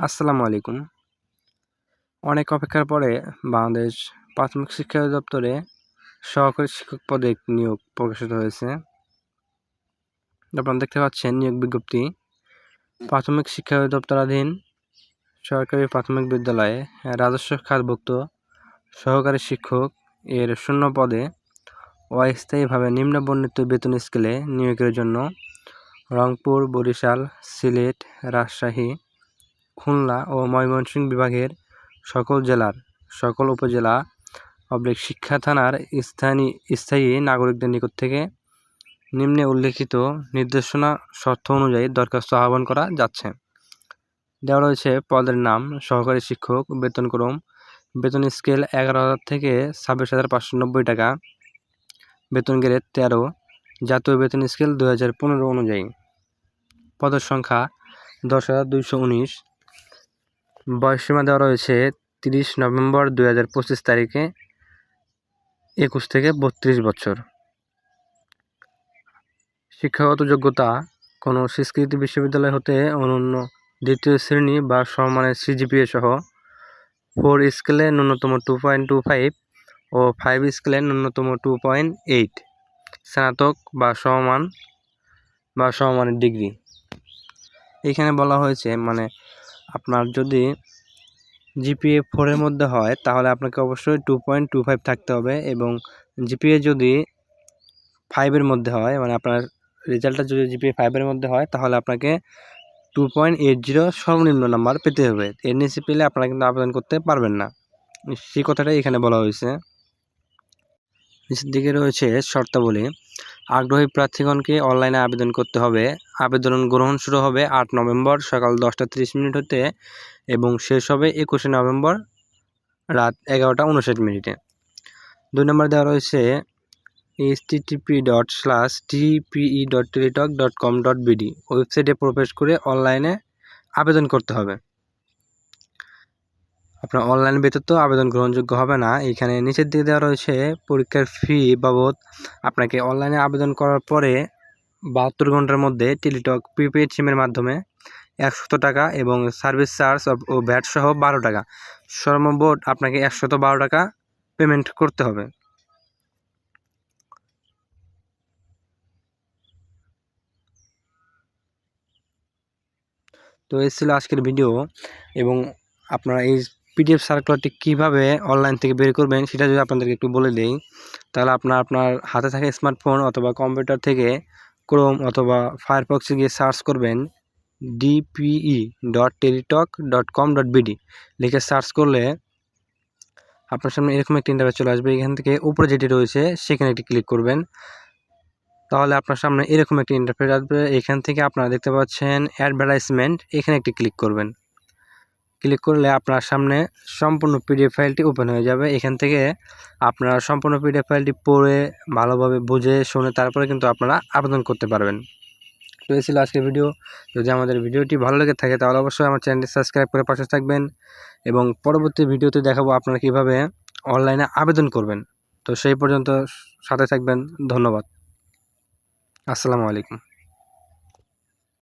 আসসালামু আলাইকুম। অনেক অপেক্ষার পরে বাংলাদেশ প্রাথমিক শিক্ষা দপ্তরে সহকারী শিক্ষক পদে নিয়োগ প্রকাশিত হয়েছে। আপনারা দেখতে পাচ্ছেন নিয়োগ বিজ্ঞপ্তি। প্রাথমিক শিক্ষা দপ্তরাধীন সরকারি প্রাথমিক বিদ্যালয়ে রাজস্ব খাতভুক্ত সহকারী শিক্ষক এর শূন্য পদে অস্থায়ীভাবে নিম্নবর্ণিত বেতন স্কেলে নিয়োগের জন্য রংপুর, বরিশাল, সিলেট, রাজশাহী খুলনা ও ময়মনসিংহ বিভাগের সকল জেলার সকল উপজেলা অবলিক শিক্ষা থানার স্থানীয় স্থায়ী নাগরিকদের নিকট থেকে নিম্নে উল্লেখিত নির্দেশনা শর্ত অনুযায়ী দরখাস্ত আহ্বান করা যাচ্ছে। দেওয়া রয়েছে পদের নাম, সহকারী শিক্ষক বেতনক্রম বেতন স্কেল এগারো হাজার থেকে ছাব্বিশ হাজার পাঁচশো নব্বই টাকা, বেতন গ্রেড তেরো, জাতীয় বেতন স্কেল দু হাজার পনেরো অনুযায়ী। পদের সংখ্যা দশ হাজার দুইশো উনিশ বয়সসীমা দেওয়া রয়েছে তিরিশ নভেম্বর দুই হাজার পঁচিশ তারিখে, একুশ থেকে বত্রিশ বছর। শিক্ষাগত যোগ্যতা, কোনো স্বীকৃত বিশ্ববিদ্যালয় হতে অনন্য দ্বিতীয় শ্রেণি বা সমানের সিজিপিএ সহ ফোর স্কেলে ন্যূনতম টু পয়েন্ট টু ফাইভ ও ফাইভ স্কেলে ন্যূনতম টু পয়েন্ট এইট স্নাতক বা সমান বা সমমানের ডিগ্রি। এখানে বলা হয়েছে মানে আপনার যদি জিপিএ ফোরের মধ্যে হয়, তাহলে আপনাকে অবশ্যই টু পয়েন্ট টু ফাইভ থাকতে হবে এবং জিপিএ যদি ফাইভের মধ্যে হয় মানে আপনার রেজাল্টটা যদি জিপিএ ফাইভের মধ্যে হয়, তাহলে আপনাকে টু পয়েন্ট এইট জিরো সর্বনিম্ন নাম্বার পেতে হবে। এর নিচে পেলে আপনারা কিন্তু আবেদন করতে পারবেন না। সেই কথাটাই এখানে বলা হয়েছে। নিচের দিকে রয়েছে শর্তাবলী। আগ্রহী প্রার্থীগণকে অনলাইনে আবেদন করতে হবে। আবেদন গ্রহণ শুরু হবে আট নভেম্বর সকাল দশটা তিরিশ মিনিট হতে এবং শেষ হবে একুশে নভেম্বর রাত এগারোটা উনষাট মিনিটে। দুই নম্বর দেওয়া রয়েছে http dot slash TPE dot teletalk dot com dot BD ওয়েবসাইটে প্রবেশ করে অনলাইনে আবেদন করতে হবে। আপনার অনলাইন ব্যতীত আবেদন গ্রহণযোগ্য হবে না। এখানে নিচের দিকে দেওয়া রয়েছে পরীক্ষার ফি বাবদ আপনাকে অনলাইনে আবেদন করার পরে বাহাত্তর ঘণ্টার মধ্যে টেলিটক প্রিপেড সিমের মাধ্যমে একশত টাকা এবং সার্ভিস চার্জ ও ভ্যাট সহ বারো টাকা। সর্বমোট আপনাকে একশত বারো টাকা পেমেন্ট করতে হবে। তো এই ছিল আজকের ভিডিও এবং আপনারা এই পিডিএফ সার্কুলারটি কীভাবে অনলাইন থেকে বের করবেন, সেটা যদি আপনাদেরকে একটু বলে দিই, তাহলে আপনার আপনার হাতে থাকা স্মার্টফোন অথবা কম্পিউটার থেকে ক্রোম অথবা ফায়ারফক্সে গিয়ে সার্চ করবেন DPE dot teletalk dot com dot BD লিখে সার্চ করলে আপনার সামনে এরকম একটি ইন্টারভেস চলে আসবে, এখান থেকে উপরে যেটি রয়েছে, সেখানে একটি ক্লিক করবেন। তাহলে আপনার সামনে এরকম একটি ইন্টারফেস আসবে, এখান থেকে আপনারা দেখতে পাচ্ছেন অ্যাডভার্টাইজমেন্ট এখানে একটি ক্লিক করবেন। ক্লিক করলে আপনার সামনে সম্পূর্ণ পিডিএফ ফাইলটি ওপেন হয়ে যাবে। এখান থেকে আপনারা সম্পূর্ণ পিডিএফ ফাইলটি পড়ে, ভালোভাবে বুঝে, শুনে তারপরে কিন্তু আপনারা আবেদন করতে পারবেন। তো এই ছিল আজকের ভিডিও। যদি আমাদের ভিডিওটি ভালো লেগে থাকে তাহলে অবশ্যই আমার চ্যানেলটি সাবস্ক্রাইব করে পাশে থাকবেন এবং পরবর্তী ভিডিওতে দেখাবো আপনারা কীভাবে অনলাইনে আবেদন করবেন। তো সেই পর্যন্ত সাথে থাকবেন। ধন্যবাদ। আসসালামু আলাইকুম।